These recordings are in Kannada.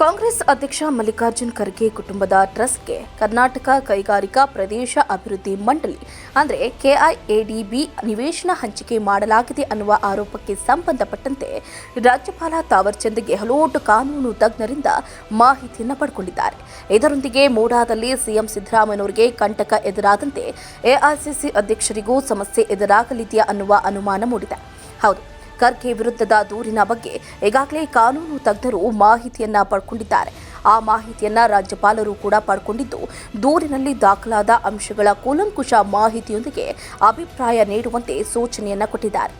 ಕಾಂಗ್ರೆಸ್ ಅಧ್ಯಕ್ಷ ಮಲ್ಲಿಕಾರ್ಜುನ್ ಖರ್ಗೆ ಕುಟುಂಬದ ಟ್ರಸ್ಟ್ಗೆ ಕರ್ನಾಟಕ ಕೈಗಾರಿಕಾ ಪ್ರದೇಶ ಅಭಿವೃದ್ಧಿ ಮಂಡಳಿ, ಅಂದರೆ ಕೆಐಎಡಿಬಿ ನಿವೇಶನ ಹಂಚಿಕೆ ಮಾಡಲಾಗಿದೆ ಅನ್ನುವ ಆರೋಪಕ್ಕೆ ಸಂಬಂಧಪಟ್ಟಂತೆ ರಾಜ್ಯಪಾಲ ತಾವರ್ಚಂದ್ ಗೆಹ್ಲೋಟ್ ಕಾನೂನು ತಜ್ಞರಿಂದ ಮಾಹಿತಿಯನ್ನು ಪಡ್ಕೊಂಡಿದ್ದಾರೆ ಇದರೊಂದಿಗೆ ಮೂಡಾದಲ್ಲಿ ಸಿಎಂ ಸಿದ್ದರಾಮಯ್ಯನವರಿಗೆ ಕಂಟಕ ಎದುರಾದಂತೆ ಎಐಸಿಸಿ ಅಧ್ಯಕ್ಷರಿಗೂ ಸಮಸ್ಯೆ ಎದುರಾಗಲಿದೆಯಾ ಅನ್ನುವ ಅನುಮಾನ ಮೂಡಿದೆ. ಹೌದು ಖರ್ಗೆ ವಿರುದ್ಧದ ದೂರಿನ ಬಗ್ಗೆ ಈಗಾಗಲೇ ಕಾನೂನು ತಜ್ಞರು ಮಾಹಿತಿಯನ್ನ ಪಡ್ಕೊಂಡಿದ್ದಾರೆ. ಆ ಮಾಹಿತಿಯನ್ನ ರಾಜ್ಯಪಾಲರು ಕೂಡ ಪಡ್ಕೊಂಡಿದ್ದು, ದೂರಿನಲ್ಲಿ ದಾಖಲಾದ ಅಂಶಗಳ ಕೂಲಂಕುಷ ಮಾಹಿತಿಯೊಂದಿಗೆ ಅಭಿಪ್ರಾಯ ನೀಡುವಂತೆ ಸೂಚನೆಯನ್ನ ಕೊಟ್ಟಿದ್ದಾರೆ.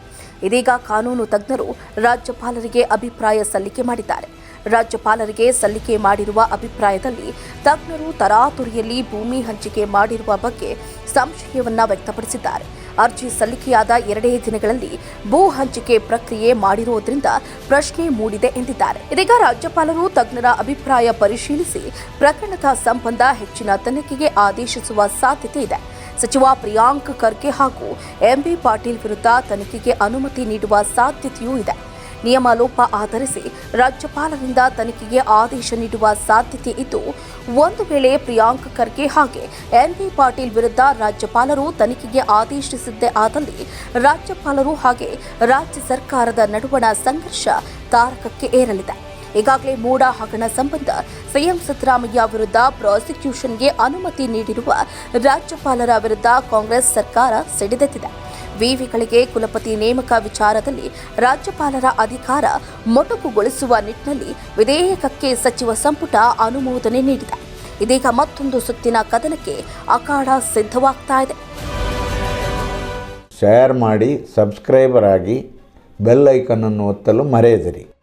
ಇದೀಗ ಕಾನೂನು ತಜ್ಞರು ರಾಜ್ಯಪಾಲರಿಗೆ ಅಭಿಪ್ರಾಯ ಸಲ್ಲಿಕೆ ಮಾಡಿದ್ದಾರೆ. ರಾಜ್ಯಪಾಲರಿಗೆ ಸಲ್ಲಿಕೆ ಮಾಡಿರುವ ಅಭಿಪ್ರಾಯದಲ್ಲಿ ತಜ್ಞರು ತರಾತುರಿಯಲ್ಲಿ ಭೂಮಿ ಹಂಚಿಕೆ ಮಾಡಿರುವ ಬಗ್ಗೆ ಸಂಶಯವನ್ನ ವ್ಯಕ್ತಪಡಿಸಿದ್ದಾರೆ. ಅರ್ಜಿ ಸಲ್ಲಿಕೆಯಾದ ಎರಡೇ ದಿನಗಳಲ್ಲಿ ಭೂ ಹಂಚಿಕೆ ಪ್ರಕ್ರಿಯೆ ಮಾಡಿರುವುದರಿಂದ ಪ್ರಶ್ನೆ ಮೂಡಿದೆ ಎಂದಿದ್ದಾರೆ. ಇದೀಗ ರಾಜ್ಯಪಾಲರು ತಜ್ಞರ ಅಭಿಪ್ರಾಯ ಪರಿಶೀಲಿಸಿ ಪ್ರಕರಣದ ಸಂಬಂಧ ಹೆಚ್ಚಿನ ತನಿಖೆಗೆ ಆದೇಶಿಸುವ ಸಾಧ್ಯತೆ ಇದೆ. ಸಚಿವ ಪ್ರಿಯಾಂಕ್ ಖರ್ಗೆ ಹಾಗೂ ಎಂಬಿ ಪಾಟೀಲ್ ವಿರುದ್ಧ ತನಿಖೆಗೆ ಅನುಮತಿ ನೀಡುವ ಸಾಧ್ಯತೆಯೂ ಇದೆ. ನಿಯಮ ಲೋಪ ಆಧರಿಸಿ ರಾಜ್ಯಪಾಲರಿಂದ ತನಿಖೆಗೆ ಆದೇಶ ನೀಡುವ ಸಾಧ್ಯತೆ ಇದ್ದು, ಒಂದು ವೇಳೆ ಪ್ರಿಯಾಂಕ್ ಖರ್ಗೆ ಹಾಗೆ ಎನ್ಬಿ ಪಾಟೀಲ್ ವಿರುದ್ಧ ರಾಜ್ಯಪಾಲರು ತನಿಖೆಗೆ ಆದೇಶಿಸಿದ್ದೇ ಆದಲ್ಲಿ ರಾಜ್ಯಪಾಲರು ಹಾಗೆ ರಾಜ್ಯ ಸರ್ಕಾರದ ನಡುವಣ ಸಂಘರ್ಷ ತಾರಕಕ್ಕೆ ಏರಲಿದೆ. ಈಗಾಗಲೇ ಮೂಡ ಹಗರಣ ಸಂಬಂಧ ಸಿಎಂ ಸಿದ್ದರಾಮಯ್ಯ ವಿರುದ್ಧ ಪ್ರಾಸಿಕ್ಯೂಷನ್ಗೆ ಅನುಮತಿ ನೀಡಿರುವ ರಾಜ್ಯಪಾಲರ ವಿರುದ್ಧ ಕಾಂಗ್ರೆಸ್ ಸರ್ಕಾರ ಸಿಡಿದೆದ್ದಿದೆ ವಿವಿಗಳಿಗೆ ಕುಲಪತಿ ನೇಮಕ ವಿಚಾರದಲ್ಲಿ ರಾಜ್ಯಪಾಲರ ಅಧಿಕಾರ ಮೊಟಕುಗೊಳಿಸುವ ನಿಟ್ಟಿನಲ್ಲಿ ವಿಧೇಯಕಕ್ಕೆ ಸಚಿವ ಸಂಪುಟ ಅನುಮೋದನೆ ನೀಡಿದೆ. ಇದೀಗ ಮತ್ತೊಂದು ಸುತ್ತಿನ ಕದನಕ್ಕೆ ಅಖಾಡ ಸಿದ್ಧವಾಗ್ತಾ ಇದೆ. ಶೇರ್ ಮಾಡಿ ಸಬ್ಸ್ಕ್ರೈಬರ್ ಆಗಿ ಬೆಲ್ ಐಕನನ್ನು ಒತ್ತಲು ಮರೆಯದಿರಿ.